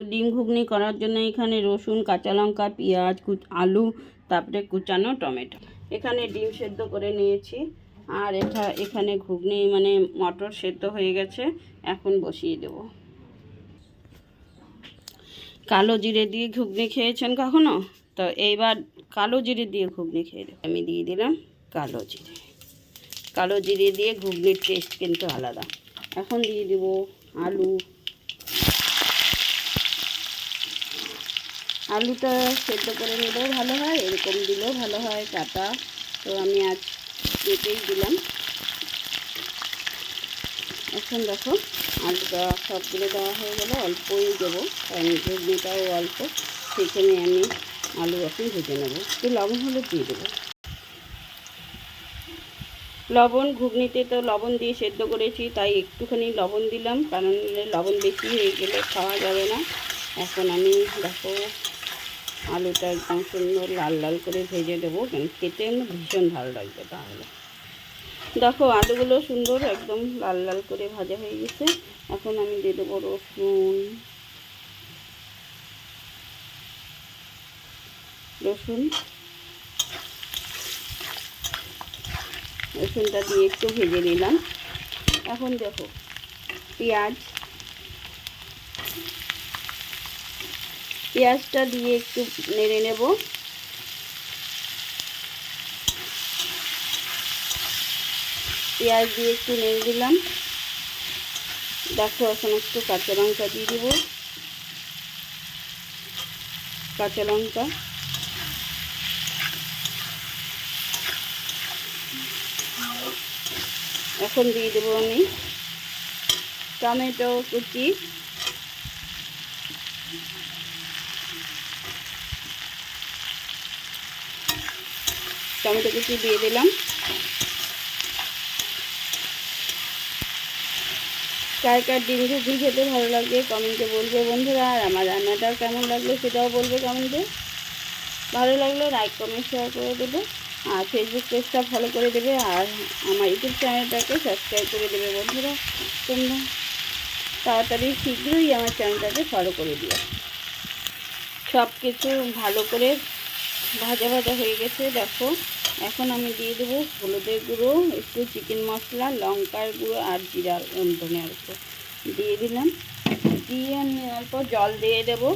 ডিম ঘুগনি করার জন্য এখানে রসুন, কাঁচা লঙ্কা, পেঁয়াজ আলু, তারপরে কুচানো টমেটো। এখানে ডিম সেদ্ধ করে নিয়েছি। আর এটা এখানে ঘুগনি মানে মটর সেদ্ধ হয়ে গেছে। এখন বসিয়ে দেব। কালো জিরে দিয়ে ঘুগনি খেয়েছেন কখনো? তো এইবার কালো জিরে দিয়ে ঘুগনি খেয়ে দেবো আমি দিয়ে দিলাম কালো জিরে। কালো জিরে দিয়ে ঘুগনির টেস্ট কিন্তু আলাদা। এখন দিয়ে দেবো আলু। আলুটা সেদ্ধ করে নিলেও ভালো হয়, এরকম দিলেও ভালো হয়, কাটা। তো আমি আজ কেটেই দিলাম। এখন দেখো, আলুটা সবগুলো দেওয়া হয়ে গেলে, অল্পই দেবো, কারণ ঘুগনিটাও অল্প। সেখানে আমি আলু এখন ভেজে নেব। একটু লবণ হলে দিয়ে দেবো। লবণ, ঘুগনিতে তো লবণ দিয়ে সেদ্ধ করেছি, তাই একটুখানি লবণ দিলাম, কারণ লবণ বেশি হয়ে গেলে খাওয়া যাবে না। এখন আমি দেখো আলুটা একদম সুন্দর লাল লাল করে ভেজে দেবো। খেতে ভীষণ ভালো লাগবে তাহলে। দেখো, আলুগুলো সুন্দর একদম লাল লাল করে ভাজা হয়ে গেছে। এখন আমি দিয়ে দেবো রসুন। রসুন। রসুনটা দিয়ে একটু ভেজে নিলাম। এখন দেখো, পেঁয়াজ পেঁয়াজটা দিয়ে একটু নেড়ে নেব। পেঁয়াজ দিয়ে একটু নেড়ে দিলাম। দেখো এখন একটু কাঁচা লঙ্কা দিয়ে দিব। কাঁচা লঙ্কা। এখন দিয়ে দেবো আমি টমেটো কুচি। টমেটো কুচি দিয়ে দিলাম। কার কার ডিম ঘুগনি খেতে ভালো লাগবে কমেন্টে বলবে বন্ধুরা, আর আমার রান্নাটাও কেমন লাগল সেটাও বলবে কমেন্টে। ভালো লাগলে লাইক কমেন্ট শেয়ার করে দেবে, আর ফেসবুক পেজটা ফলো করে দেবে, আর আমার ইউটিউব চ্যানেলটাকে সাবস্ক্রাইব করে দেবে বন্ধুরা। তোমরা তাড়াতাড়ি শীঘ্রই আমার চ্যানেলটাকে ফলো করে দিও। সব কিছু ভালো করে ভাজা ভাজা হয়ে গেছে, দেখো। এখন আমি দিয়ে দেবো হলুদের গুঁড়ো, একটু চিকেন মশলা, লঙ্কার গুঁড়ো আর জিরার ধনে অল্প দিয়ে দিলাম। দিয়ে আমি অল্প জল দিয়ে দেবো।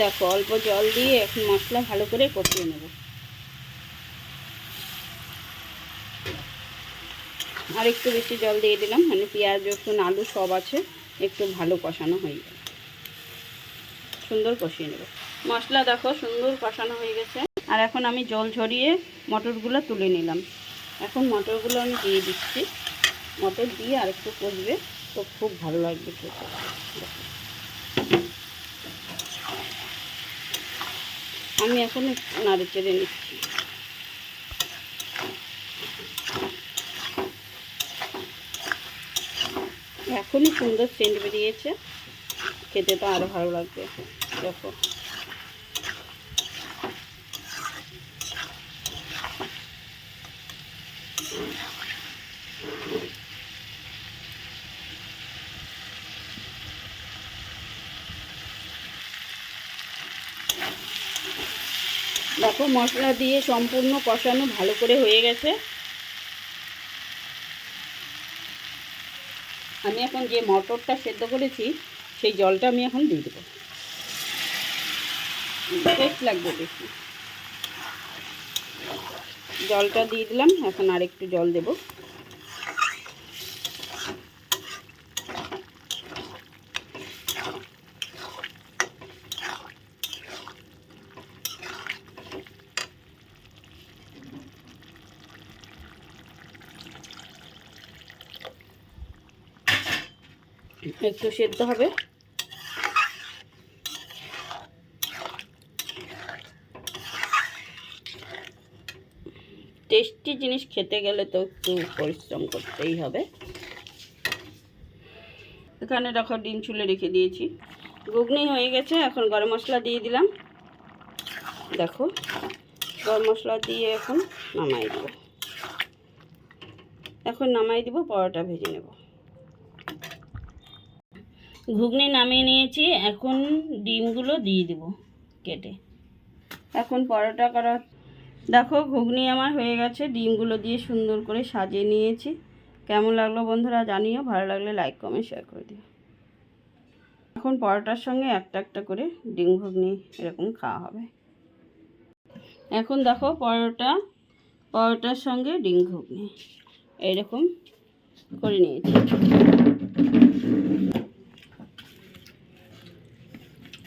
দেখো, অল্প জল দিয়ে এখন মশলা ভালো করে কষিয়ে নেব। আর একটু বেশি জল দিয়ে দিলাম মানে পেঁয়াজ, রসুন, আলু সব আছে, একটু ভালো কষানো হয়ে গেল। সুন্দর কষিয়ে নেব। মশলা দেখো, সুন্দর কষানো হয়ে গেছে। আর এখন আমি জল ঝরিয়ে মটরগুলো তুলে নিলাম। এখন মটরগুলো আমি দিয়ে দিচ্ছি। মটর দিয়ে আর একটু কষবে, তো খুব ভালো লাগবে খেতে। আমি এখন নাড়ে চেড়ে নিচ্ছি। এখনই সুন্দর সেন্ট বেরিয়েছে। খেতে তো আরও ভালো লাগবে। দেখো। দেখো মশলা দিয়ে সম্পূর্ণ কষানো ভালো করে হয়ে গেছে। আমি এখন যে মটরটা সেদ্ধ করেছি, সেই জলটা আমি এখন দিয়ে দেবো। টেস্ট লাগবে বেশি। জলটা দিয়ে দিলাম, এখন আরেকটু জল দেব। একটু সেদ্ধ হবে। টেস্টি জিনিস খেতে গেলে তো একটু পরিশ্রম করতেই হবে। এখানে দেখো ডিম চুলে রেখে দিয়েছি। ঘুগনি হয়ে গেছে, এখন গরম মশলা দিয়ে দিলাম। দেখো, গরম মশলা দিয়ে এখন নামাই দেবো। এখন নামাই দিব, পরোটা ভেজে নেব। ঘুগনি নামিয়ে নিয়েছি, এখন ডিমগুলো দিয়ে দেব কেটে। এখন পরোটা করা দেখো, ঘুগনি আমার হয়ে গেছে, ডিমগুলো দিয়ে সুন্দর করে সাজিয়ে নিয়েছি। কেমন লাগল বন্ধুরা জানিও, ভালো লাগলে লাইক কমেন্ট শেয়ার করে দিও। এখন পরোটার সঙ্গে একটা একটা করে ডিম ঘুগনি এরকম খাওয়া হবে। এখন দেখো পরোটা, পরোটার সঙ্গে ডিম ঘুগনি। এইরকম করে নিয়েছি।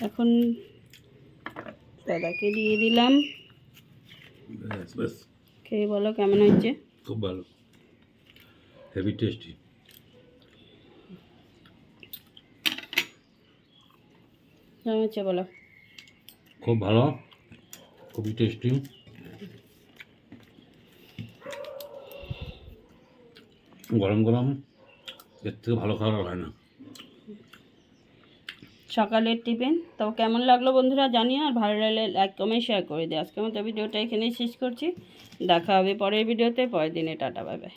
এখন দাদাকে দিয়ে দিলাম। খেয়ে বলো কেমন হয়েছে? খুব ভালো। হেভি টেস্টি কেমন হচ্ছে বলো? খুব ভালো খুবই টেস্টি গরম গরম এর থেকে ভালো খাবার হয় না। সকালের টিফিন। তো কেমন লাগল বন্ধুরা জানিও আর ভালো লাগলে লাইক কমেন্ট শেয়ার করে দিই আজকের মতো ভিডিওটা এখানেই শেষ করছি। দেখা হবে পরের ভিডিওতে। পরের দিনে টাটা বাই বাই